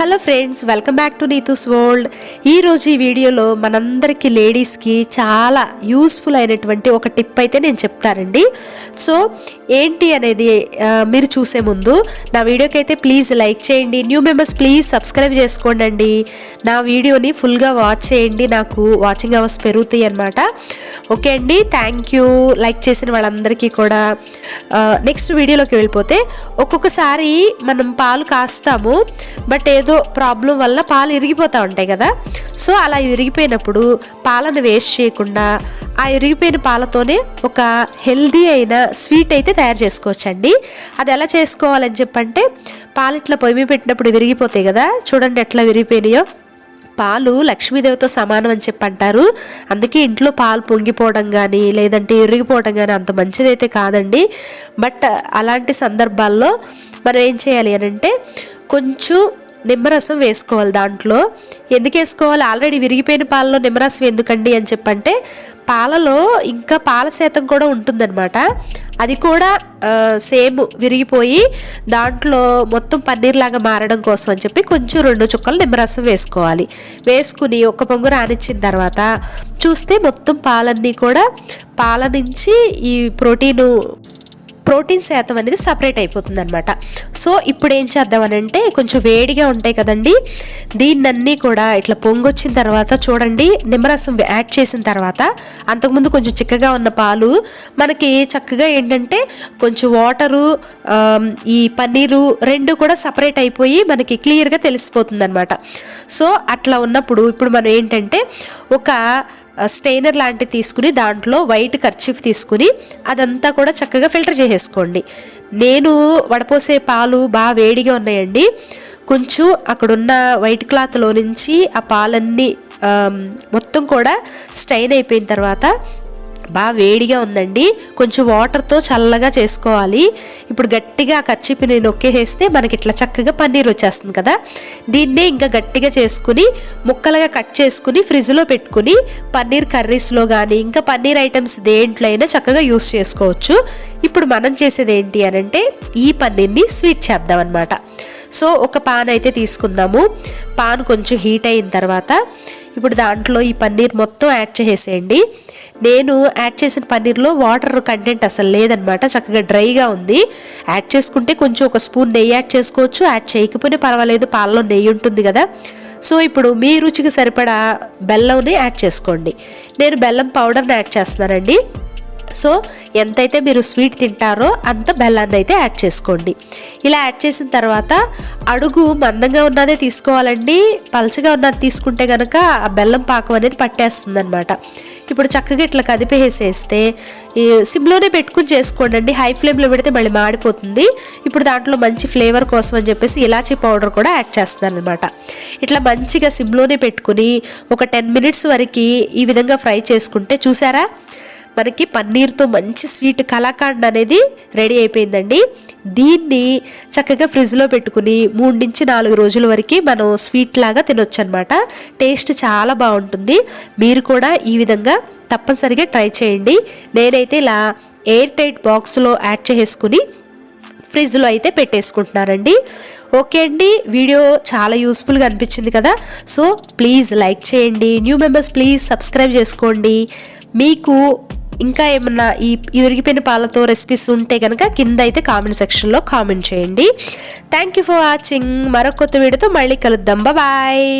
Hello friends welcome back to Neetu's world ఈరోజు ఈ వీడియోలో మనందరికీ లేడీస్కి చాలా యూస్ఫుల్ అయినటువంటి ఒక టిప్ అయితే నేను చెప్తానండి. సో ఏంటి అనేది మీరు చూసే ముందు నా వీడియోకి అయితే ప్లీజ్ లైక్ చేయండి. న్యూ మెంబర్స్ ప్లీజ్ సబ్స్క్రైబ్ చేసుకోండి నా వీడియోని ఫుల్గా వాచ్ చేయండి. నాకు వాచింగ్ అవర్స్ పెరుగుతాయి అనమాట ఓకే అండి థ్యాంక్ యూ లైక్ చేసిన వాళ్ళందరికీ కూడా. నెక్స్ట్ వీడియోలోకి వెళ్ళిపోతే ఒక్కొక్కసారి మనం పాలు కాస్తాము బట్ ఏదో ప్రాబ్లం వల్ల పాలు ఇరిగిపోతూ ఉంటాయి కదా. సో అలా ఇరిగిపోయినప్పుడు పాలను వేస్ట్ చేయకుండా ఆ ఇరిగిపోయిన పాలతోనే ఒక హెల్దీ అయిన స్వీట్ అయితే తయారు చేసుకోవచ్చండి. అది ఎలా చేసుకోవాలని చెప్పంటే పాలు ఇట్లా పొయ్యి పెట్టినప్పుడు విరిగిపోతాయి కదా. చూడండి ఎట్లా విరిగిపోయినాయో. పాలు లక్ష్మీదేవితో సమానం అని చెప్పి అంటారు అందుకే ఇంట్లో పాలు పొంగిపోవడం కానీ లేదంటే ఇరిగిపోవడం కానీ అంత మంచిదైతే కాదండి. బట్ అలాంటి సందర్భాల్లో మనం ఏం చేయాలి అని అంటే కొంచెం నిమ్మరసం వేసుకోవాలి దాంట్లో. ఎందుకు వేసుకోవాలి? ఆల్రెడీ విరిగిపోయిన పాలలో నిమ్మరసం ఎందుకండి అని చెప్పంటే పాలలో ఇంకా పాల శాతం కూడా ఉంటుందన్నమాట. అది కూడా సేమ్ విరిగిపోయి దాంట్లో మొత్తం పన్నీర్ లాగా మారడం కోసం అని చెప్పి కొంచెం రెండు చుక్కలు నిమ్మరసం వేసుకోవాలి. వేసుకుని ఒక పొంగు రానిచ్చిన తర్వాత చూస్తే మొత్తం పాలన్నీ కూడా పాల నుంచి ఈ ప్రోటీను ప్రోటీన్ శాతం అనేది సపరేట్ అయిపోతుంది అనమాట సో ఇప్పుడు ఏం చేద్దామనంటే కొంచెం వేడిగా ఉంటాయి కదండి దీన్నన్నీ కూడా ఇట్లా పొంగొచ్చిన తర్వాత చూడండి నిమ్మరసం యాడ్ చేసిన తర్వాత అంతకుముందు కొంచెం చిక్కగా ఉన్న పాలు మనకి చక్కగా ఏంటంటే కొంచెం వాటరు ఈ పన్నీరు రెండు కూడా సపరేట్ అయిపోయి మనకి క్లియర్గా తెలిసిపోతుంది అనమాట సో అట్లా ఉన్నప్పుడు ఇప్పుడు మనం ఏంటంటే ఒక స్టెయినర్ లాంటిది తీసుకుని దాంట్లో వైట్ కర్చీఫ్ తీసుకుని అదంతా కూడా చక్కగా ఫిల్టర్ చేసేసుకోండి. నేను వడపోసే పాలు బాగా వేడిగా ఉన్నాయండి. కొంచెం అక్కడున్న వైట్ క్లాత్లో నుంచి ఆ పాలన్నీ మొత్తం కూడా స్టైన్ అయిపోయిన తర్వాత బాగా వేడిగా ఉందండి. కొంచెం వాటర్తో చల్లగా చేసుకోవాలి. ఇప్పుడు గట్టిగా ఆ కచ్చిపిని నొక్కేసేస్తే మనకి ఇట్లా చక్కగా పన్నీర్ వచ్చేస్తుంది కదా. దీన్నే ఇంకా గట్టిగా చేసుకుని ముక్కలుగా కట్ చేసుకుని ఫ్రిడ్జ్లో పెట్టుకుని పన్నీర్ కర్రీస్లో కానీ ఇంకా పన్నీర్ ఐటమ్స్ దేంట్లో అయినా చక్కగా యూస్ చేసుకోవచ్చు. ఇప్పుడు మనం చేసేది ఏంటి అని అంటే ఈ పన్నీర్ని స్వీట్ చేద్దాం అనమాట సో ఒక పాన్ అయితే తీసుకుందాము. పాన్ కొంచెం హీట్ అయిన తర్వాత ఇప్పుడు దాంట్లో ఈ పన్నీర్ మొత్తం యాడ్ చేసేయండి. నేను యాడ్ చేసిన పన్నీర్లో వాటర్ కంటెంట్ అసలు లేదనమాట చక్కగా డ్రైగా ఉంది. యాడ్ చేసుకుంటే కొంచెం ఒక స్పూన్ నెయ్యి యాడ్ చేసుకోవచ్చు యాడ్ చేయకపోయినా పర్వాలేదు పాలలో నెయ్యి ఉంటుంది కదా. సో ఇప్పుడు మీ రుచికి సరిపడా బెల్లంని యాడ్ చేసుకోండి. నేను బెల్లం పౌడర్ని యాడ్ చేస్తున్నానండి. సో ఎంతైతే మీరు స్వీట్ తింటారో అంత బెల్లాన్ని అయితే యాడ్ చేసుకోండి. ఇలా యాడ్ చేసిన తర్వాత అడుగు మందంగా ఉన్నదే తీసుకోవాలండి. పలచగా ఉన్నది తీసుకుంటే కనుక ఆ బెల్లం పాకం అనేది పట్టేస్తుంది అనమాట ఇప్పుడు చక్కగా ఇట్లా కదిపేసేస్తే ఈ సిమ్లోనే పెట్టుకుని చేసుకోండి అండి హై ఫ్లేమ్లో పెడితే మళ్ళీ మాడిపోతుంది. ఇప్పుడు దాంట్లో మంచి ఫ్లేవర్ కోసం అని చెప్పేసి ఇలాచీ పౌడర్ కూడా యాడ్ చేస్తున్నాను అనమాట ఇట్లా మంచిగా సిమ్లోనే పెట్టుకుని ఒక టెన్ మినిట్స్ వరకు ఈ విధంగా ఫ్రై చేసుకుంటే చూసారా? మనకి పన్నీర్తో మంచి స్వీట్ కలాకండ్ అనేది రెడీ అయిపోయిందండి. దీన్ని చక్కగా ఫ్రిడ్జ్లో పెట్టుకుని మూడు నుంచి నాలుగు రోజుల వరకు మనం స్వీట్ లాగా తినొచ్చు అనమాట టేస్ట్ చాలా బాగుంటుంది. మీరు కూడా ఈ విధంగా తప్పనిసరిగా ట్రై చేయండి. నేనైతే ఇలా ఎయిర్ టైట్ బాక్స్లో యాడ్ చేసుకుని ఫ్రిడ్జ్లో అయితే పెట్టేసుకుంటున్నానండి. ఓకే అండి. వీడియో చాలా యూస్ఫుల్గా అనిపించింది కదా. సో ప్లీజ్ లైక్ చేయండి. న్యూ మెంబర్స్ ప్లీజ్ సబ్స్క్రైబ్ చేసుకోండి. మీకు ఇంకా ఏమన్నా ఈ ఇరిగిపోయిన పాలతో రెసిపీస్ ఉంటే కనుక కింద అయితే కామెంట్ సెక్షన్లో కామెంట్ చేయండి. థ్యాంక్ యూ ఫర్ వాచింగ్ మరొక కొత్త వీడియోతో మళ్ళీ కలుద్దాం. బాయ్